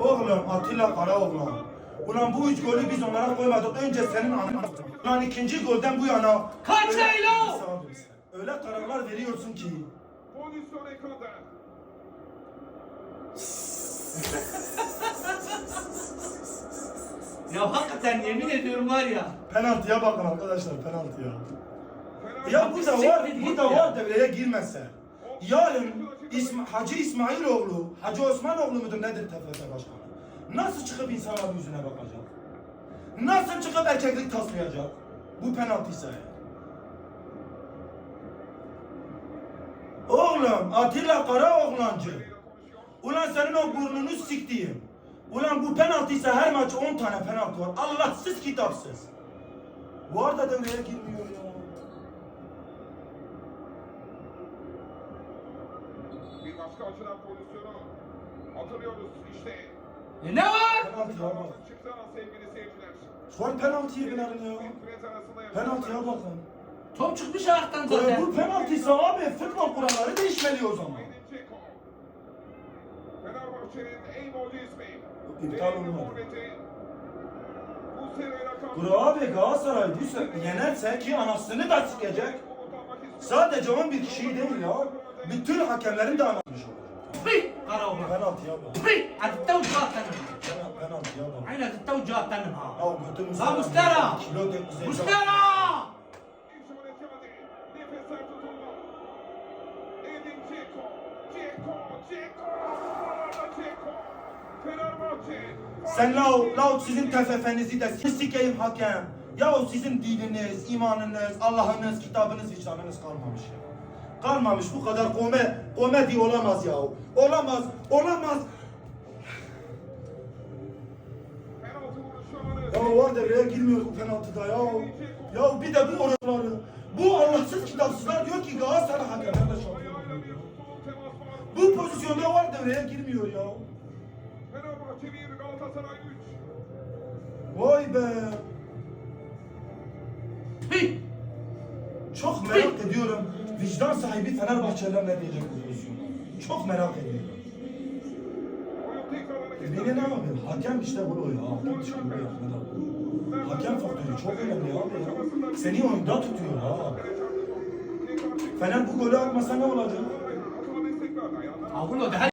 Oğlum Atilla Karaoğlan. Ulan bu üç golü biz onlara koymadık. Önce senin anın. Ulan ikinci golden bu yana. Kaç sen. Öyle kararlar veriyorsun ki. pozisyon ekranda. Ya hakikaten yemin ediyorum var ya. Penaltıya bakın arkadaşlar penaltıya. Ya bu da var, Siktir bu da var devreye girmezse. Yarın İsm Hacı İsmailoğlu, Hacı Osmanoğlu mudur nedir TFF başkanı? Nasıl çıkıp insanların yüzüne bakacak? Nasıl çıkıp erkeklik taslayacak? Bu penaltıysa eğer. Oğlum Atilla Karaoğlancı. Ulan senin o burnunu siktiğim. Ulan bu penaltıysa her maç 10 tane penaltı var. Allahsız kitapsız. Bu arada devreye girmiyor ya. Bir başka açıdan pozisyonu hatırlıyoruz işte. E ne var? Penaltıya bak. Çıksana sevgili seyirciler. Son ya. Fred arasında yapılan- Penaltıya bakın. Top çıkmış ayaktan Ya zaten. bu penaltıysa abi futbol kuralları değişmeli o zaman. Fenerbahçe'nin en golcü ismi. İptal rakam. Bro abi Galatasaray yenerse ki anasını da sikecek. Sadece 11 kişiyi değil ya. Bütün hakemlerin de anlatmış olacak. Pıy! Karaoğlan. Penaltıya bak. Pıy! Adita ucağıtanım. Pen- ha. Ya götümüz. La Mustera! Kilo de güzel. Mustera! İşaret geldi. Nefesler tutuldu. Edin Dzeko. Dzeko. Dzeko. Dzeko. Fenerbahçe. Sen la la sizin TFF'nizi de sikeyim hakem. Ya o sizin dininiz, imanınız, Allah'ınız, kitabınız, vicdanınız kalmamış ya. Kalmamış bu kadar kome, komedi olamaz ya. Olamaz, olamaz. Ya var devreye girmiyor bu penaltıda ya. Ya bir de bu oraları. Bu Allahsız kitapsızlar diyor ki Galatasaray hakemlerle şampiyon. Bu pozisyonda var devreye girmiyor ya. Fenerbahçe 1, Galatasaray 3. Vay be. Çok merak ediyorum. Vicdan sahibi Fenerbahçeliler ne diyecek bu pozisyona? Çok merak ediyorum. Hareket Beni ne yapıyor? Hakem işte bu ya. Hakem çıkıyor ya. Hakem faktörü çok önemli abi ya. Seni oyunda tutuyor ha. Fener bu golü atmasa ne olacak? Verdi ayağına. Avrupa